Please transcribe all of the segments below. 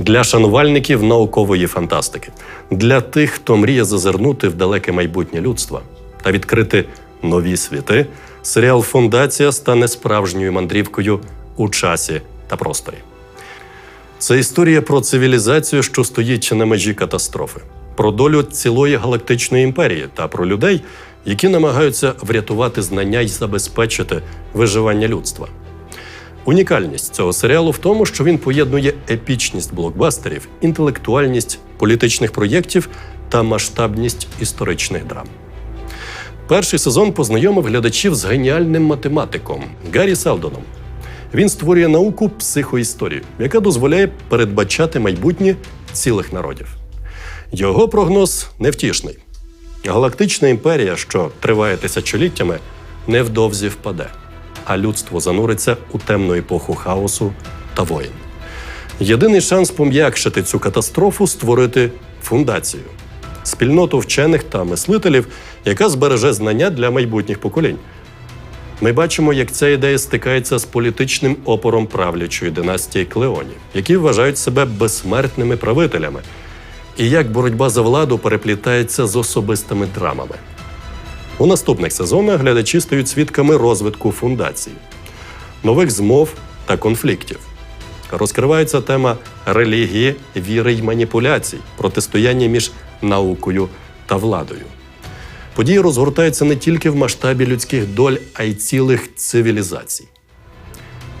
для шанувальників наукової фантастики, для тих, хто мріє зазирнути в далеке майбутнє людства та відкрити нові світи. Серіал Фундація стане справжньою мандрівкою у часі та просторі. Це історія про цивілізацію, що стоїть на межі катастрофи, про долю цілої галактичної імперії та про людей, які намагаються врятувати знання і забезпечити виживання людства. Унікальність цього серіалу в тому, що він поєднує епічність блокбастерів, інтелектуальність політичних проєктів та масштабність історичних драм. Перший сезон познайомив глядачів з геніальним математиком Гаррі Селдоном. Він створює науку психоісторію, яка дозволяє передбачати майбутнє цілих народів. Його прогноз невтішний. Галактична імперія, що триває тисячоліттями, невдовзі впаде, а людство зануриться у темну епоху хаосу та воїн. Єдиний шанс пом'якшити цю катастрофу створити фундацію спільноту вчених та мислителів, яка збереже знання для майбутніх поколінь. Ми бачимо, як ця ідея стикається з політичним опором правлячої династії Клеонів, які вважають себе безсмертними правителями, і як боротьба за владу переплітається з особистими драмами. У наступних сезонах глядачі стають свідками розвитку фундації, нових змов та конфліктів. Розкривається тема релігії, віри й маніпуляцій, протистояння між наукою та владою. Події розгортаються не тільки в масштабі людських доль, а й цілих цивілізацій.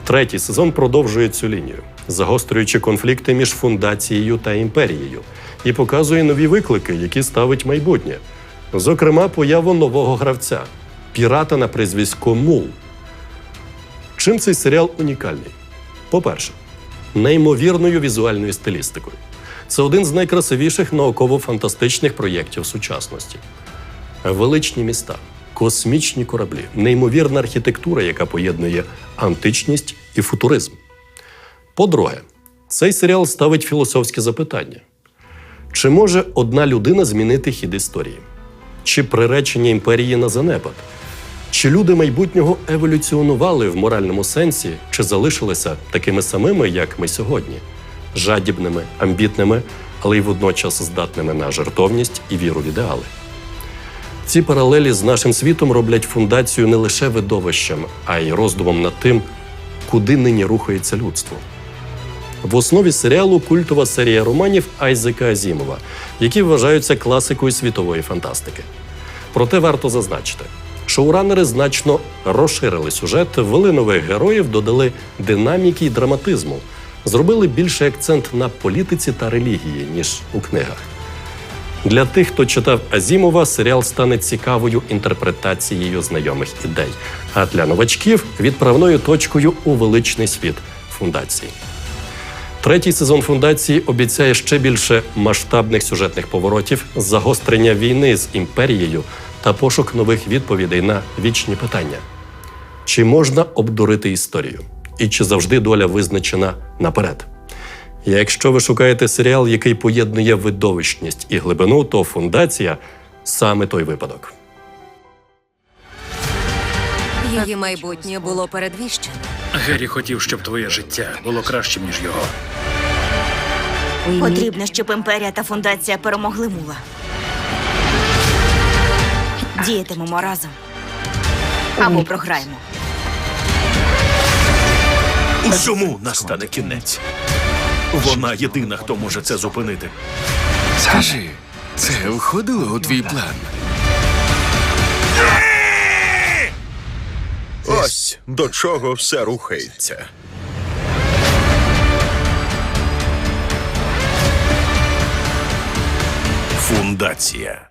Третій сезон продовжує цю лінію, загострюючи конфлікти між фундацією та імперією, і показує нові виклики, які ставить майбутнє. Зокрема, появу нового гравця пірата на прізвисько Мул. Чим цей серіал унікальний? По-перше, неймовірною візуальною стилістикою. Це один з найкрасивіших науково-фантастичних проєктів сучасності. Величні міста, космічні кораблі, неймовірна архітектура, яка поєднує античність і футуризм. По-друге, цей серіал ставить філософське запитання: чи може одна людина змінити хід історії? Чи приречення імперії на занепад? Чи люди майбутнього еволюціонували в моральному сенсі, чи залишилися такими самими, як ми сьогодні, жадібними, амбітними, але й водночас здатними на жертовність і віру в ідеали? Ці паралелі з нашим світом роблять фундацію не лише видовищем, а й роздумом над тим, куди нині рухається людство. В основі серіалу культова серія романів Айзека Азімова, які вважаються класикою світової фантастики. Проте варто зазначити, шоуранери значно розширили сюжет, ввели нових героїв, додали динаміки й драматизму, зробили більший акцент на політиці та релігії, ніж у книгах. Для тих, хто читав Азімова, серіал стане цікавою інтерпретацією знайомих ідей, а для новачків відправною точкою у величний світ фундації. Третій сезон фундації обіцяє ще більше масштабних сюжетних поворотів, загострення війни з імперією та пошук нових відповідей на вічні питання. Чи можна обдурити історію? І чи завжди доля визначена наперед? Якщо ви шукаєте серіал, який поєднує видовищність і глибину, то фундація саме той випадок. Її майбутнє було передвіщено. Геррі хотів, щоб твоє життя було кращим, ніж його. Потрібно, щоб імперія та фундація перемогли мула. Діятимемо разом. Або програємо. Усьому настане кінець. Вона єдина, хто може це зупинити. Скажи, це входило у твій план? Ось до чого все рухається. Фундація.